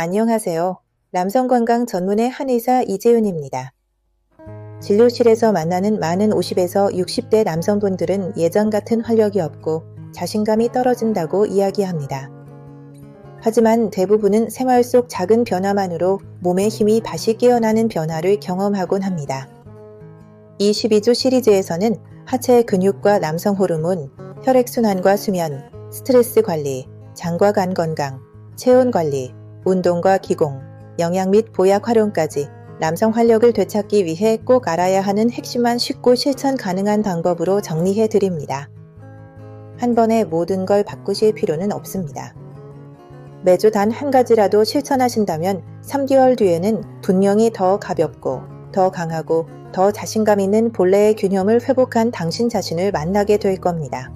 안녕하세요. 남성건강 전문의 한의사 이재윤입니다. 진료실에서 만나는 많은 50에서 60대 남성분들은 예전 같은 활력이 없고 자신감이 떨어진다고 이야기합니다. 하지만 대부분은 생활 속 작은 변화만으로 몸의 힘이 다시 깨어나는 변화를 경험하곤 합니다. 이 12주 시리즈에서는 하체 근육과 남성 호르몬, 혈액순환과 수면, 스트레스 관리, 장과 간 건강, 체온 관리, 운동과 기공, 영양 및 보약 활용까지 남성 활력을 되찾기 위해 꼭 알아야 하는 핵심만 쉽고 실천 가능한 방법으로 정리해 드립니다. 한 번에 모든 걸 바꾸실 필요는 없습니다. 매주 단 한 가지라도 실천하신다면 3개월 뒤에는 분명히 더 가볍고 더 강하고 더 자신감 있는 본래의 균형을 회복한 당신 자신을 만나게 될 겁니다.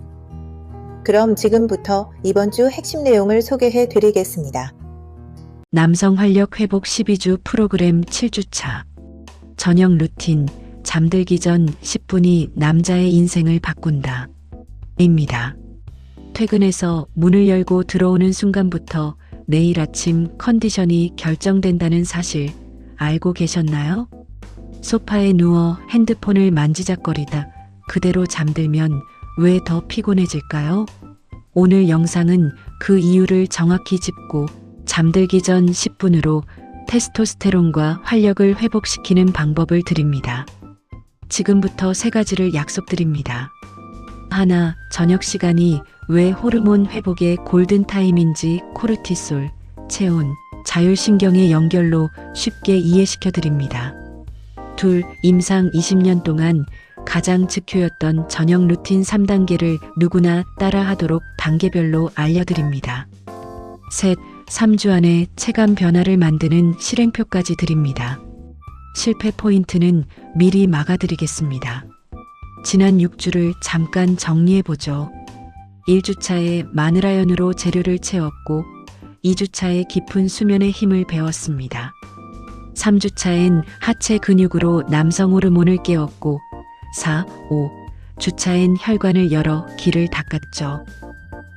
그럼 지금부터 이번 주 핵심 내용을 소개해 드리겠습니다. 남성 활력 회복 12주 프로그램 7주차. 저녁 루틴. 잠들기 전 10분이 남자의 인생을 바꾼다. 입니다. 퇴근해서 문을 열고 들어오는 순간부터 내일 아침 컨디션이 결정된다는 사실 알고 계셨나요? 소파에 누워 핸드폰을 만지작거리다 그대로 잠들면 왜 더 피곤해질까요? 오늘 영상은 그 이유를 정확히 짚고 잠들기 전 10분으로 테스토스테론과 활력을 회복시키는 방법을 드립니다. 지금부터 세 가지를 약속드립니다. 하나, 저녁 시간이 왜 호르몬 회복의 골든타임인지 코르티솔, 체온, 자율신경의 연결로 쉽게 이해시켜 드립니다. 둘, 임상 20년 동안 가장 즉효였던 저녁 루틴 3단계를 누구나 따라 하도록 단계별로 알려드립니다. 셋, 3주 안에 체감 변화를 만드는 실행표까지 드립니다. 실패 포인트는 미리 막아드리겠습니다. 지난 6주를 잠깐 정리해보죠. 1주차에 마늘아연으로 재료를 채웠고 2주차에 깊은 수면의 힘을 배웠습니다. 3주차엔 하체 근육으로 남성 호르몬을 깨웠고 4, 5 주차엔 혈관을 열어 기를 닦았죠.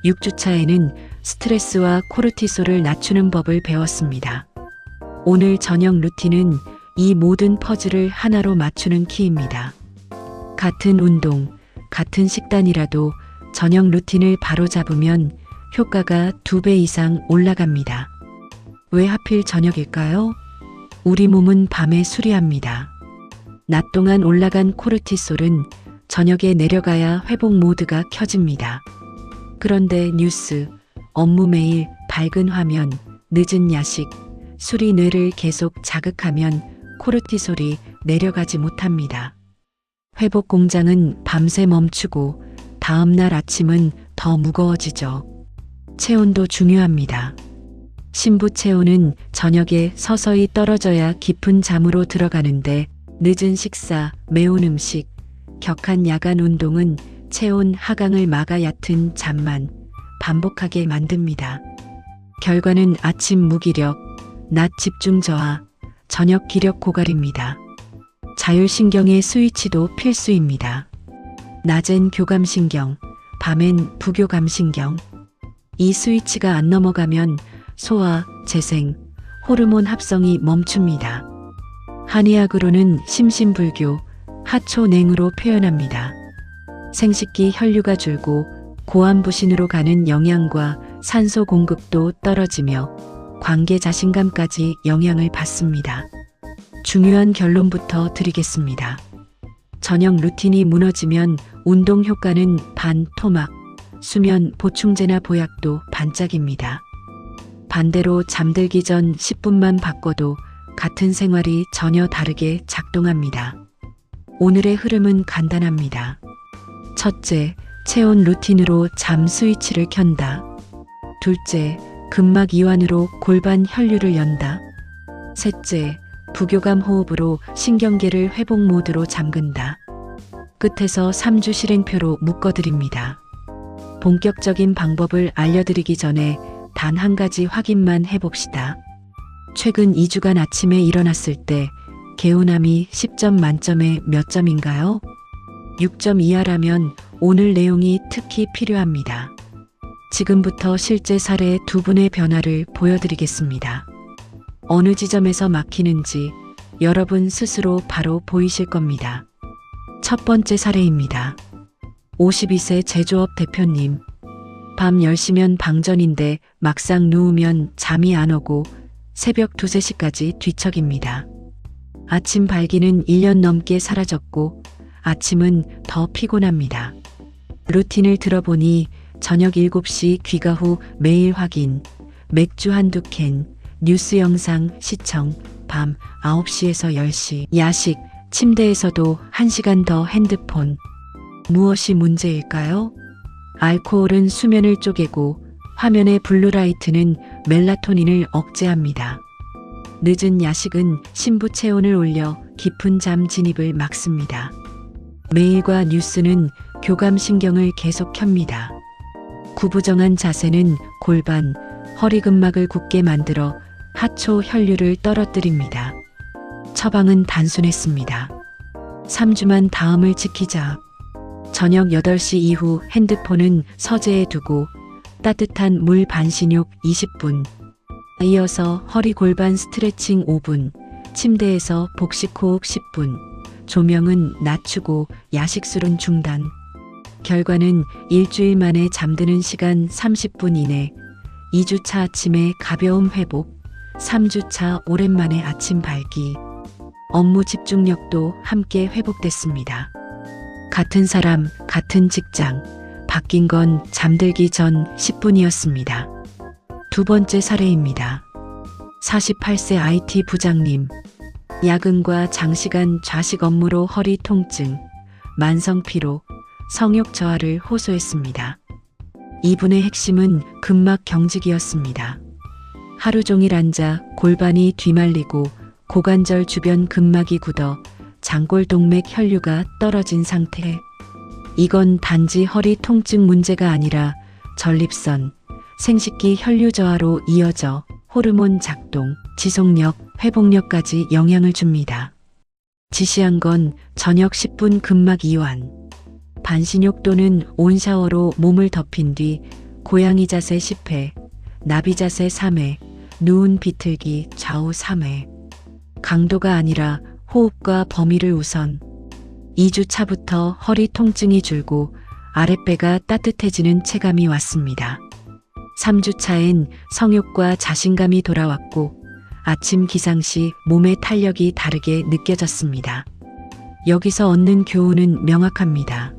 6주차에는 스트레스와 코르티솔을 낮추는 법을 배웠습니다. 오늘 저녁 루틴은 이 모든 퍼즐을 하나로 맞추는 키입니다. 같은 운동, 같은 식단이라도 저녁 루틴을 바로 잡으면 효과가 두 배 이상 올라갑니다. 왜 하필 저녁일까요? 우리 몸은 밤에 수리합니다. 낮 동안 올라간 코르티솔은 저녁에 내려가야 회복 모드가 켜집니다. 그런데 뉴스, 업무 메일, 밝은 화면, 늦은 야식, 술이 뇌를 계속 자극하면 코르티솔이 내려가지 못합니다. 회복 공장은 밤새 멈추고 다음날 아침은 더 무거워지죠. 체온도 중요합니다. 신부 체온은 저녁에 서서히 떨어져야 깊은 잠으로 들어가는데 늦은 식사, 매운 음식, 격한 야간 운동은 체온 하강을 막아 얕은 잠만 반복하게 만듭니다. 결과는 아침 무기력, 낮 집중 저하, 저녁 기력 고갈입니다. 자율신경의 스위치도 필수입니다. 낮엔 교감신경, 밤엔 부교감신경. 이 스위치가 안 넘어가면 소화, 재생, 호르몬 합성이 멈춥니다. 한의학으로는 심신불교, 하초냉으로 표현합니다. 생식기 혈류가 줄고 고환부신으로 가는 영양과 산소 공급도 떨어지며 관계 자신감까지 영향을 받습니다. 중요한 결론부터 드리겠습니다. 저녁 루틴이 무너지면 운동 효과는 반 토막, 수면 보충제나 보약도 반짝입니다. 반대로 잠들기 전 10분만 바꿔도 같은 생활이 전혀 다르게 작동합니다. 오늘의 흐름은 간단합니다. 첫째, 체온 루틴으로 잠 스위치를 켠다. 둘째, 근막 이완으로 골반 혈류를 연다. 셋째, 부교감 호흡으로 신경계를 회복 모드로 잠근다. 끝에서 3주 실행표로 묶어드립니다. 본격적인 방법을 알려드리기 전에 단 한 가지 확인만 해봅시다. 최근 2주간 아침에 일어났을 때 개운함이 10점 만점에 몇 점인가요? 6점 이하라면 오늘 내용이 특히 필요합니다. 지금부터 실제 사례 두 분의 변화를 보여드리겠습니다. 어느 지점에서 막히는지 여러분 스스로 바로 보이실 겁니다. 첫 번째 사례입니다. 52세 제조업 대표님. 밤 10시면 방전인데 막상 누우면 잠이 안 오고 새벽 2, 3시까지 뒤척입니다. 아침 발기는 1년 넘게 사라졌고 아침은 더 피곤합니다. 루틴을 들어보니 저녁 7시 귀가 후 매일 확인, 맥주 한두 캔, 뉴스 영상 시청, 밤 9시에서 10시, 야식, 침대에서도 1시간 더 핸드폰. 무엇이 문제일까요? 알코올은 수면을 쪼개고 화면의 블루라이트는 멜라토닌을 억제합니다. 늦은 야식은 신부 체온을 올려 깊은 잠 진입을 막습니다. 메일과 뉴스는 교감신경을 계속 켭니다. 구부정한 자세는 골반, 허리근막을 굳게 만들어 하초 혈류를 떨어뜨립니다. 처방은 단순했습니다. 3주만 다음을 지키자. 저녁 8시 이후 핸드폰은 서재에 두고 따뜻한 물 반신욕 20분. 이어서 허리 골반 스트레칭 5분. 침대에서 복식 호흡 10분. 조명은 낮추고 야식술은 중단. 결과는 일주일 만에 잠드는 시간 30분 이내, 2주차 아침에 가벼움 회복, 3주차 오랜만에 아침 발기, 업무 집중력도 함께 회복됐습니다. 같은 사람, 같은 직장, 바뀐 건 잠들기 전 10분이었습니다. 두 번째 사례입니다. 48세 IT 부장님. 야근과 장시간 좌식 업무로 허리 통증, 만성 피로, 성욕 저하를 호소했습니다. 이분의 핵심은 근막 경직이었습니다. 하루 종일 앉아 골반이 뒤말리고 고관절 주변 근막이 굳어 장골 동맥 혈류가 떨어진 상태. 이건 단지 허리 통증 문제가 아니라 전립선, 생식기 혈류 저하로 이어져 호르몬 작동, 지속력, 회복력까지 영향을 줍니다. 지시한 건 저녁 10분 근막 이완. 반신욕 또는 온샤워로 몸을 덮인 뒤 고양이 자세 10회, 나비 자세 3회, 누운 비틀기 좌우 3회. 강도가 아니라 호흡과 범위를 우선. 2주 차부터 허리 통증이 줄고 아랫배가 따뜻해지는 체감이 왔습니다. 3주 차엔 성욕과 자신감이 돌아왔고 아침 기상 시 몸의 탄력이 다르게 느껴졌습니다. 여기서 얻는 교훈은 명확합니다.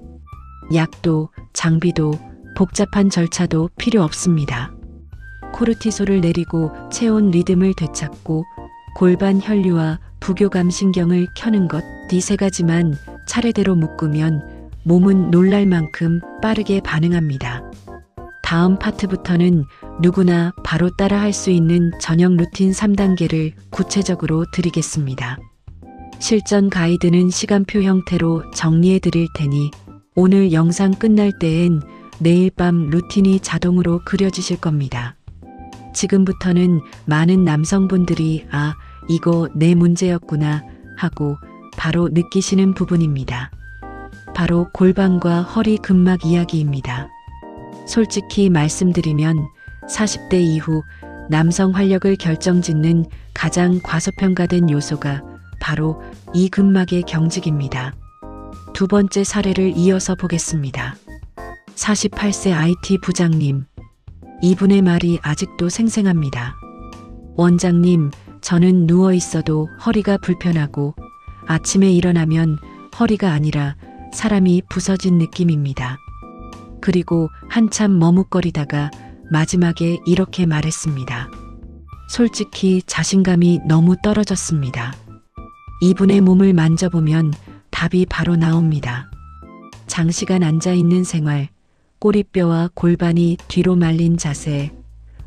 약도, 장비도, 복잡한 절차도 필요 없습니다. 코르티솔을 내리고 체온 리듬을 되찾고 골반 혈류와 부교감 신경을 켜는 것 이 세 가지만 차례대로 묶으면 몸은 놀랄 만큼 빠르게 반응합니다. 다음 파트부터는 누구나 바로 따라 할 수 있는 저녁 루틴 3단계를 구체적으로 드리겠습니다. 실전 가이드는 시간표 형태로 정리해 드릴 테니 오늘 영상 끝날 때엔 내일 밤 루틴이 자동으로 그려지실 겁니다. 지금부터는 많은 남성분들이 아, 이거 내 문제였구나 하고 바로 느끼시는 부분입니다. 바로 골반과 허리 근막 이야기입니다. 솔직히 말씀드리면 40대 이후 남성 활력을 결정짓는 가장 과소평가된 요소가 바로 이 근막의 경직입니다. 두 번째 사례를 이어서 보겠습니다. 48세 IT 부장님. 이분의 말이 아직도 생생합니다. 원장님, 저는 누워 있어도 허리가 불편하고 아침에 일어나면 허리가 아니라 사람이 부서진 느낌입니다. 그리고 한참 머뭇거리다가 마지막에 이렇게 말했습니다. 솔직히 자신감이 너무 떨어졌습니다. 이분의 몸을 만져보면 답이 바로 나옵니다. 장시간 앉아 있는 생활, 꼬리뼈와 골반이 뒤로 말린 자세,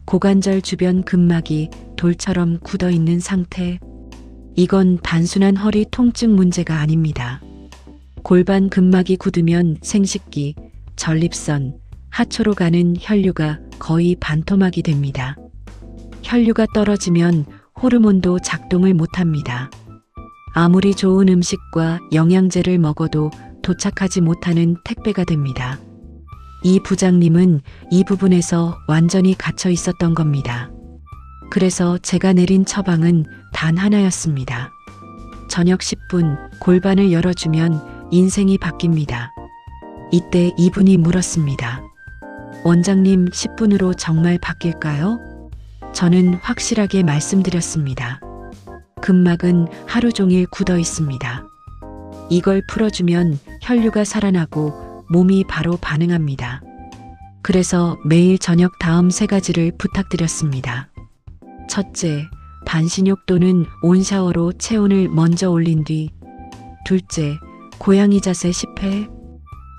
고관절 주변 근막이 돌처럼 굳어 있는 상태. 이건 단순한 허리 통증 문제가 아닙니다. 골반 근막이 굳으면 생식기, 전립선, 하초로 가는 혈류가 거의 반토막이 됩니다. 혈류가 떨어지면 호르몬도 작동을 못합니다. 아무리 좋은 음식과 영양제를 먹어도 도착하지 못하는 택배가 됩니다. 이 부장님은 이 부분에서 완전히 갇혀 있었던 겁니다. 그래서 제가 내린 처방은 단 하나였습니다. 저녁 10분 골반을 열어주면 인생이 바뀝니다. 이때 이분이 물었습니다. 원장님 10분으로 정말 바뀔까요? 저는 확실하게 말씀드렸습니다. 근막은 하루 종일 굳어 있습니다. 이걸 풀어주면 혈류가 살아나고 몸이 바로 반응합니다. 그래서 매일 저녁 다음 세 가지를 부탁드렸습니다. 첫째, 반신욕 또는 온샤워로 체온을 먼저 올린 뒤. 둘째, 고양이 자세 10회.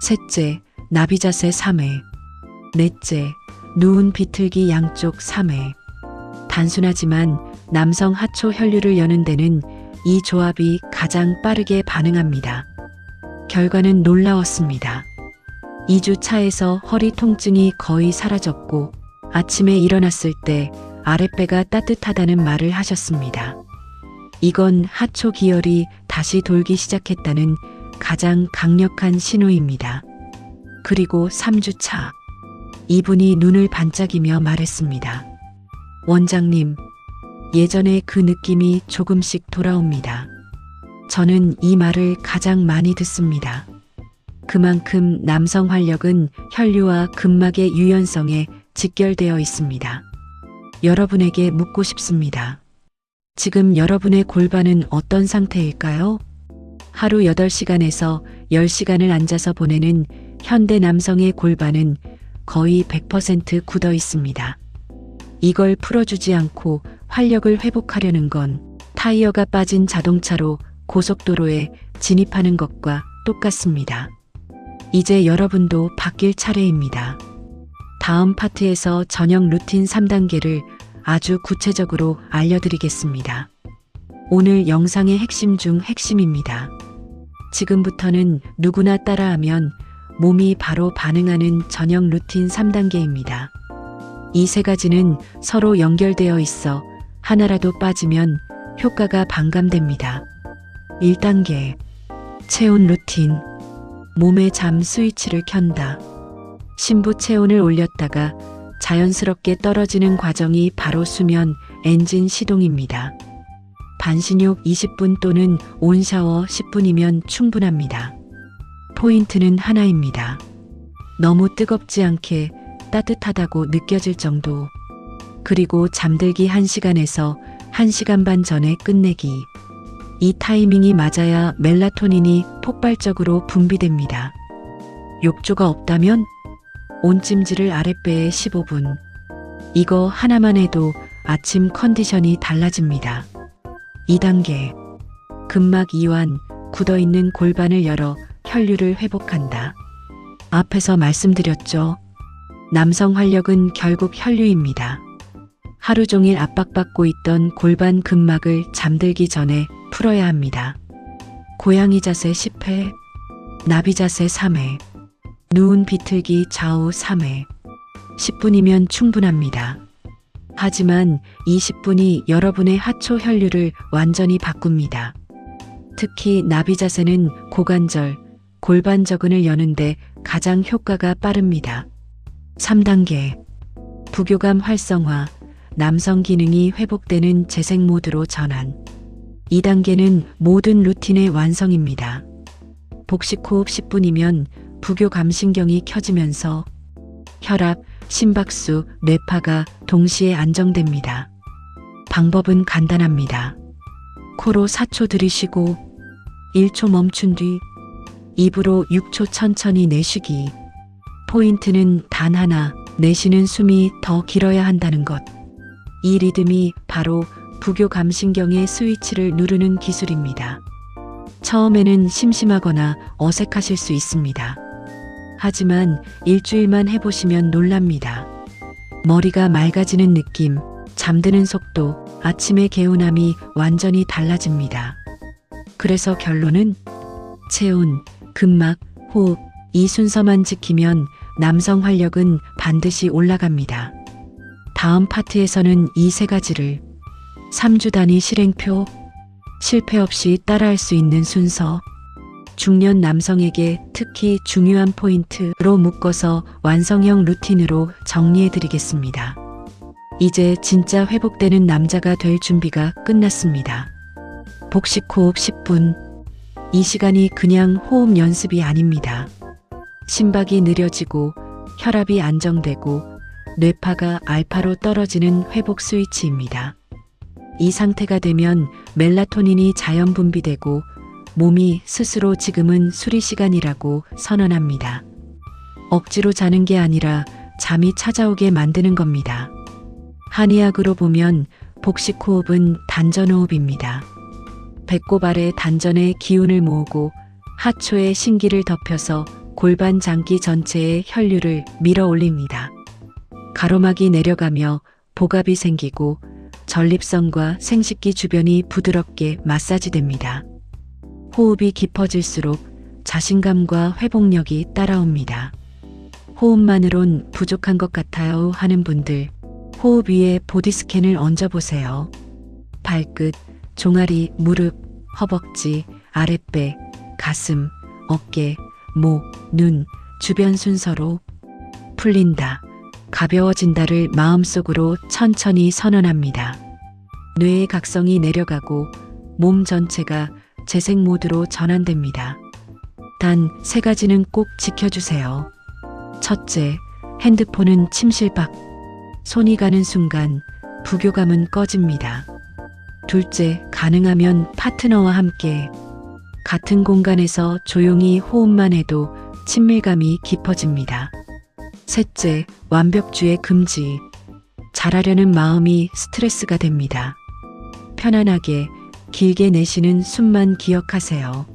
셋째, 나비 자세 3회. 넷째, 누운 비틀기 양쪽 3회. 단순하지만 남성 하초 혈류를 여는 데는 이 조합이 가장 빠르게 반응합니다. 결과는 놀라웠습니다. 2주 차에서 허리 통증이 거의 사라졌고 아침에 일어났을 때 아랫배가 따뜻하다는 말을 하셨습니다. 이건 하초 기혈이 다시 돌기 시작했다는 가장 강력한 신호입니다. 그리고 3주 차. 이분이 눈을 반짝이며 말했습니다. 원장님, 예전에 그 느낌이 조금씩 돌아옵니다. 저는 이 말을 가장 많이 듣습니다. 그만큼 남성 활력은 혈류와 근막의 유연성에 직결되어 있습니다. 여러분에게 묻고 싶습니다. 지금 여러분의 골반은 어떤 상태일까요? 하루 8시간에서 10시간을 앉아서 보내는 현대 남성의 골반은 거의 100% 굳어 있습니다. 이걸 풀어주지 않고 활력을 회복하려는 건 타이어가 빠진 자동차로 고속도로에 진입하는 것과 똑같습니다. 이제 여러분도 바뀔 차례입니다. 다음 파트에서 저녁 루틴 3단계를 아주 구체적으로 알려드리겠습니다. 오늘 영상의 핵심 중 핵심입니다. 지금부터는 누구나 따라하면 몸이 바로 반응하는 저녁 루틴 3단계입니다. 이 세 가지는 서로 연결되어 있어 하나라도 빠지면 효과가 반감됩니다. 1단계 체온 루틴 몸의 잠 스위치를 켠다. 심부 체온을 올렸다가 자연스럽게 떨어지는 과정이 바로 수면 엔진 시동입니다. 반신욕 20분 또는 온샤워 10분이면 충분합니다. 포인트는 하나입니다. 너무 뜨겁지 않게 따뜻하다고 느껴질 정도. 그리고 잠들기 1시간에서 1시간 반 전에 끝내기. 이 타이밍이 맞아야 멜라토닌이 폭발적으로 분비됩니다. 욕조가 없다면 온찜질을 아랫배에 15분. 이거 하나만 해도 아침 컨디션이 달라집니다. 2단계. 근막 이완, 굳어있는 골반을 열어 혈류를 회복한다. 앞에서 말씀드렸죠. 남성 활력은 결국 혈류입니다. 하루 종일 압박받고 있던 골반 근막을 잠들기 전에 풀어야 합니다. 고양이 자세 10회, 나비 자세 3회, 누운 비틀기 좌우 3회. 10분이면 충분합니다. 하지만 20분이 여러분의 하초 혈류를 완전히 바꿉니다. 특히 나비 자세는 고관절, 골반 저근을 여는데 가장 효과가 빠릅니다. 3단계. 부교감 활성화, 남성 기능이 회복되는 재생 모드로 전환. 2단계는 모든 루틴의 완성입니다. 복식 호흡 10분이면 부교 감신경이 켜지면서 혈압, 심박수, 뇌파가 동시에 안정됩니다. 방법은 간단합니다. 코로 4초 들이쉬고 1초 멈춘 뒤 입으로 6초 천천히 내쉬기. 포인트는 단 하나, 내쉬는 숨이 더 길어야 한다는 것. 이 리듬이 바로 부교 감신경의 스위치를 누르는 기술입니다. 처음에는 심심하거나 어색하실 수 있습니다. 하지만 일주일만 해보시면 놀랍니다. 머리가 맑아지는 느낌, 잠드는 속도, 아침의 개운함이 완전히 달라집니다. 그래서 결론은 체온, 근막, 호흡, 이 순서만 지키면 남성 활력은 반드시 올라갑니다. 다음 파트에서는 이 세 가지를 3주 단위 실행표, 실패 없이 따라할 수 있는 순서, 중년 남성에게 특히 중요한 포인트로 묶어서 완성형 루틴으로 정리해 드리겠습니다. 이제 진짜 회복되는 남자가 될 준비가 끝났습니다. 복식 호흡 10분. 이 시간이 그냥 호흡 연습이 아닙니다. 심박이 느려지고 혈압이 안정되고 뇌파가 알파로 떨어지는 회복 스위치입니다. 이 상태가 되면 멜라토닌이 자연 분비되고 몸이 스스로 지금은 수리 시간이라고 선언합니다. 억지로 자는 게 아니라 잠이 찾아오게 만드는 겁니다. 한의학으로 보면 복식 호흡은 단전 호흡입니다. 배꼽 아래 단전의 기운을 모으고 하초에 신기를 덮여서 골반 장기 전체의 혈류를 밀어 올립니다. 가로막이 내려가며 복압이 생기고 전립선과 생식기 주변이 부드럽게 마사지됩니다. 호흡이 깊어질수록 자신감과 회복력이 따라옵니다. 호흡만으론 부족한 것 같아요 하는 분들, 호흡 위에 보디 스캔을 얹어보세요. 발끝, 종아리, 무릎, 허벅지, 아랫배, 가슴, 어깨, 목, 눈, 주변 순서로 풀린다, 가벼워진다를 마음속으로 천천히 선언합니다. 뇌의 각성이 내려가고 몸 전체가 재생 모드로 전환됩니다. 단 세 가지는 꼭 지켜주세요. 첫째, 핸드폰은 침실박. 손이 가는 순간 부교감은 꺼집니다. 둘째, 가능하면 파트너와 함께 같은 공간에서 조용히 호흡만 해도 친밀감이 깊어집니다. 셋째, 완벽주의 금지. 잘하려는 마음이 스트레스가 됩니다. 편안하게 길게 내쉬는 숨만 기억하세요.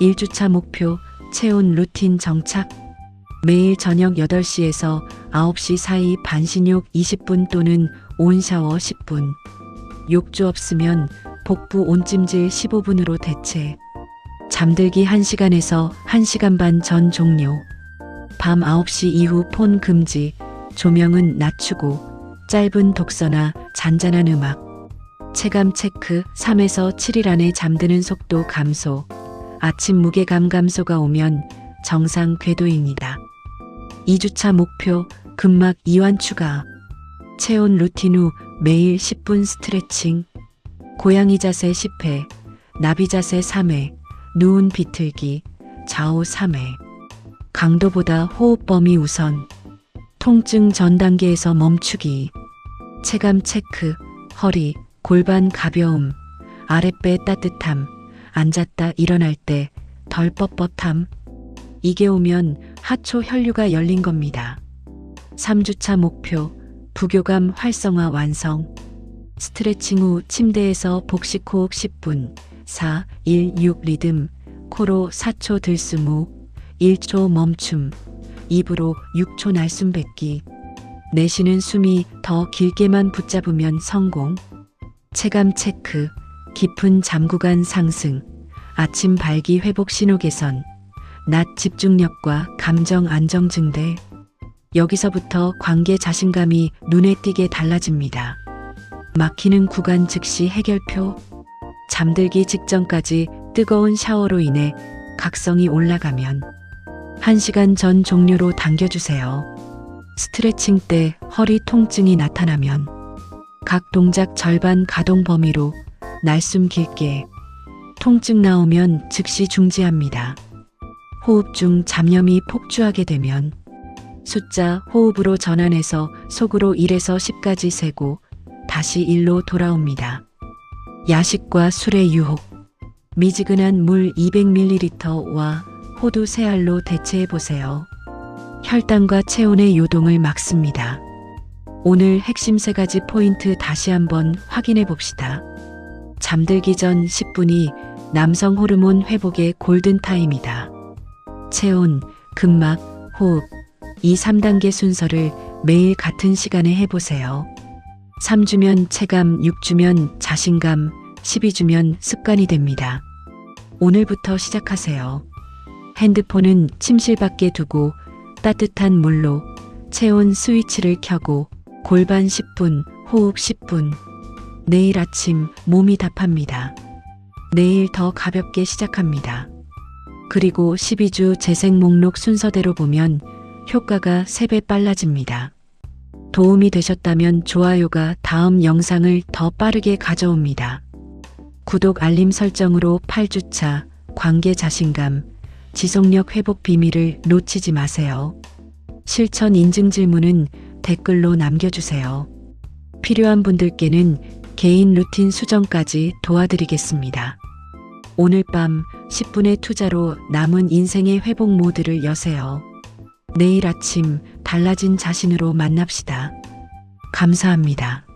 1주차 목표, 체온 루틴 정착. 매일 저녁 8시에서 9시 사이 반신욕 20분 또는 온샤워 10분. 욕조 없으면 복부 온찜질 15분으로 대체. 잠들기 1시간에서 1시간 반 전 종료. 밤 9시 이후 폰 금지, 조명은 낮추고, 짧은 독서나 잔잔한 음악. 체감 체크 3에서 7일 안에 잠드는 속도 감소. 아침 무게감 감소가 오면 정상 궤도입니다. 2주차 목표 근막 이완 추가. 체온 루틴 후 매일 10분 스트레칭. 고양이 자세 10회, 나비 자세 3회, 누운 비틀기, 좌우 3회. 강도보다 호흡 범위 우선. 통증 전 단계에서 멈추기. 체감 체크, 허리, 골반 가벼움, 아랫배 따뜻함, 앉았다 일어날 때 덜 뻣뻣함. 이게 오면 하초 혈류가 열린 겁니다. 3주차 목표, 부교감 활성화 완성. 스트레칭 후 침대에서 복식 호흡 10분, 4, 1, 6 리듬, 코로 4초 들숨 후 1초 멈춤, 입으로 6초 날숨 뱉기. 내쉬는 숨이 더 길게만 붙잡으면 성공. 체감 체크, 깊은 잠구간 상승, 아침 발기 회복 신호 개선, 낮 집중력과 감정 안정 증대. 여기서부터 관계 자신감이 눈에 띄게 달라집니다. 막히는 구간 즉시 해결표. 잠들기 직전까지 뜨거운 샤워로 인해 각성이 올라가면 1시간 전 종료로 당겨주세요. 스트레칭 때 허리 통증이 나타나면 각 동작 절반 가동 범위로 날숨 길게 통증 나오면 즉시 중지합니다. 호흡 중 잡념이 폭주하게 되면 숫자 호흡으로 전환해서 속으로 1에서 10까지 세고 다시 1로 돌아옵니다. 야식과 술의 유혹 미지근한 물 200ml와 호두 세 알로 대체해 보세요. 혈당과 체온의 요동을 막습니다. 오늘 핵심 세 가지 포인트 다시 한번 확인해 봅시다. 잠들기 전 10분이 남성 호르몬 회복의 골든타임이다. 체온, 근막, 호흡, 이 3단계 순서를 매일 같은 시간에 해보세요. 3주면 체감, 6주면 자신감, 12주면 습관이 됩니다. 오늘부터 시작하세요. 핸드폰은 침실 밖에 두고 따뜻한 물로 체온 스위치를 켜고 골반 10분, 호흡 10분. 내일 아침 몸이 답합니다. 내일 더 가볍게 시작합니다. 그리고 12주 재생 목록 순서대로 보면 효과가 3배 빨라집니다. 도움이 되셨다면 좋아요가 다음 영상을 더 빠르게 가져옵니다. 구독 알림 설정으로 8주차 관계 자신감, 지속력 회복 비밀을 놓치지 마세요. 실천 인증 질문은 댓글로 남겨주세요. 필요한 분들께는 개인 루틴 수정까지 도와드리겠습니다. 오늘 밤 10분의 투자로 남은 인생의 회복 모드를 여세요. 내일 아침 달라진 자신으로 만납시다. 감사합니다.